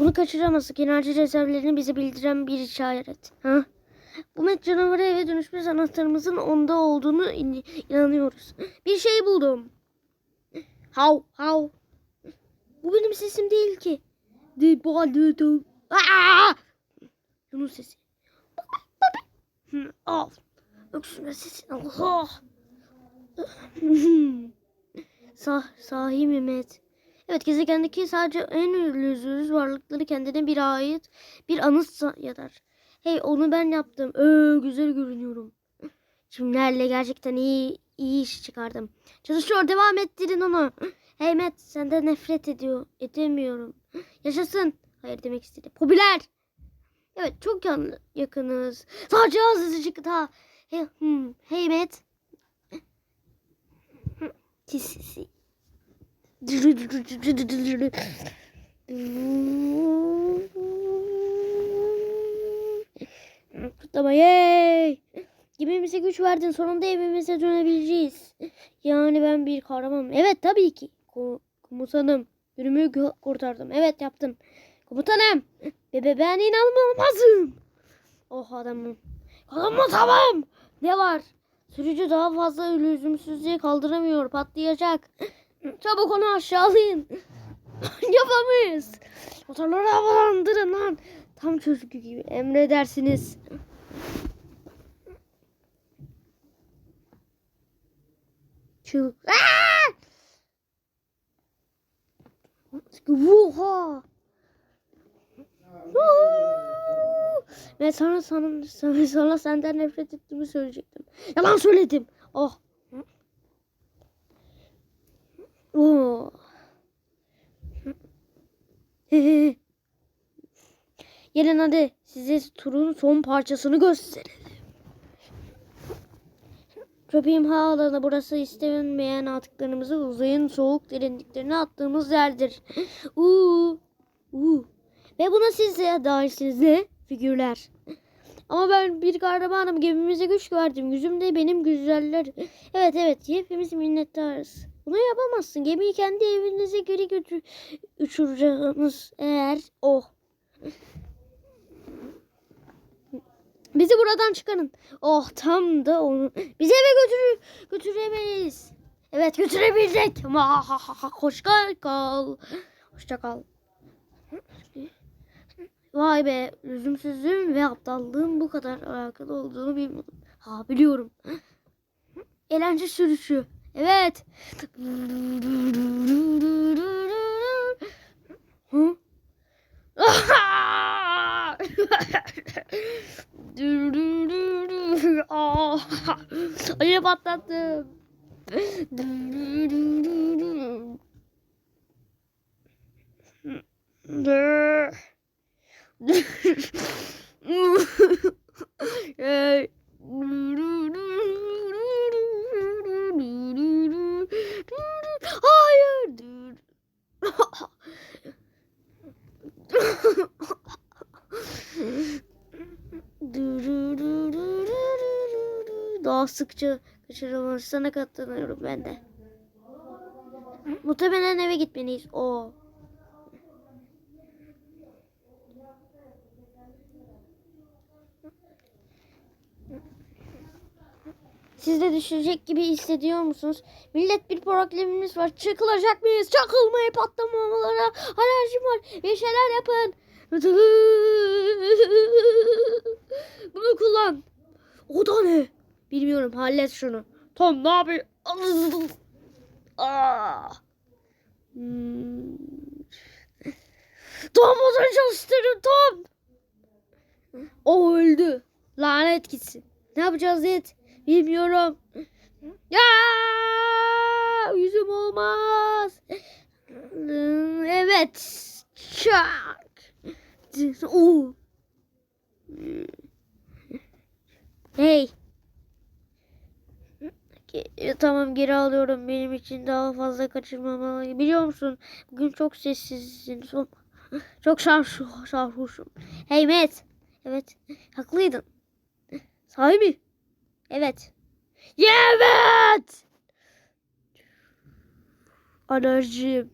Bunu kaçıramazsın. Enerji rezervlerini bize bildiren bir işaret. Ha? Bu met canavarı eve dönüşmüş anahtarımızın onda olduğunu in- inanıyoruz. Bir şey buldum. Hav hav. Bu benim sesim değil ki. De baldım. Aa! Yunus sesi. Al. Öksürme sesi. Allah. Sah sahi mi Met? Evet gezegendeki sadece en lüzumsuz varlıkları kendine bir ait bir anıt yarar. Hey onu ben yaptım. Öö güzel görünüyorum. Kimlerle gerçekten iyi iyi iş çıkardım. Çalışıyor devam ettirin onu. Hey Matt senden nefret ediyor. Edemiyorum. Yaşasın. Hayır demek istedi. Popüler. Evet çok yan- yakınız. Sadece azıcık daha. Hey, hmm. hey Matt. Kutlama yey. Gemimize güç verdin. Sonunda evimize dönebileceğiz. Yani ben bir kahramanım. Evet tabii ki. Ko- komutanım. Günümü gö- kurtardım. Evet yaptım. Komutanım. Bebe ben inanmamazım. Oh adamım. Adamım tamam. Ne var? Sürücü daha fazla lüzumsuzluğu kaldıramıyor. Patlayacak. Çabuk onu aşağılayın. Yapamayız. Motorları havalandırın lan. Tam çocuk gibi. Emredersiniz. Çığlık. Vuha. Ve sana, sana, sana, sana senden nefret ettiğimi söyleyecektim. Yalan söyledim. Oh. Gelin hadi size turun son parçasını gösterelim. Köpeğim havalarına burası istenmeyen atıklarımızı uzayın soğuk derinliklerine attığımız yerdir. Uuu. Uuu. Ve buna siz de dahilsiniz de figürler. Ama ben bir kahramanım gemimize güç verdim. Yüzümde benim güzeller. Evet evet hepimiz minnettarız. Bunu yapamazsın. Gemiyi kendi evinize geri götür uçuracağınız eğer oh. Bizi buradan çıkarın. Oh tam da onu. Bizi eve götür götüremeyiz. Evet götürebilecek. Hoş kal kal. Hoşça kal. Vay be lüzumsuzluğum ve aptallığım bu kadar alakalı olduğunu bilmiyordum. Ha biliyorum. Eğlence sürüşü. Evet. Hı? Ayı patlattım. Hayır. Sıkça kaçırılmasına katlanıyorum ben de. Muhtemelen eve gitmeliyiz. O. Siz de düşecek gibi hissediyor musunuz? Millet bir problemimiz var. Çıkılacak mıyız? Çakılmayı patlamamalara alerjim var. Bir şeyler yapın. Bunu kullan. O da ne? Bilmiyorum. Hallet şunu. Tom ne yapıyor? Ah. Hmm. Tom motoru çalıştırın Tom. O öldü. Lanet gitsin. Ne yapacağız Zed? Bilmiyorum. Ya yüzüm olmaz. Evet. Çak. Oo. Hey. Tamam geri alıyorum. Benim için daha fazla kaçırmamalı. Biliyor musun? Bugün çok sessizsin. Çok sarhoş, sarhoşum. Hey Matt. Evet. Haklıydın. Sahi mi? Evet. Evet. Alerjim.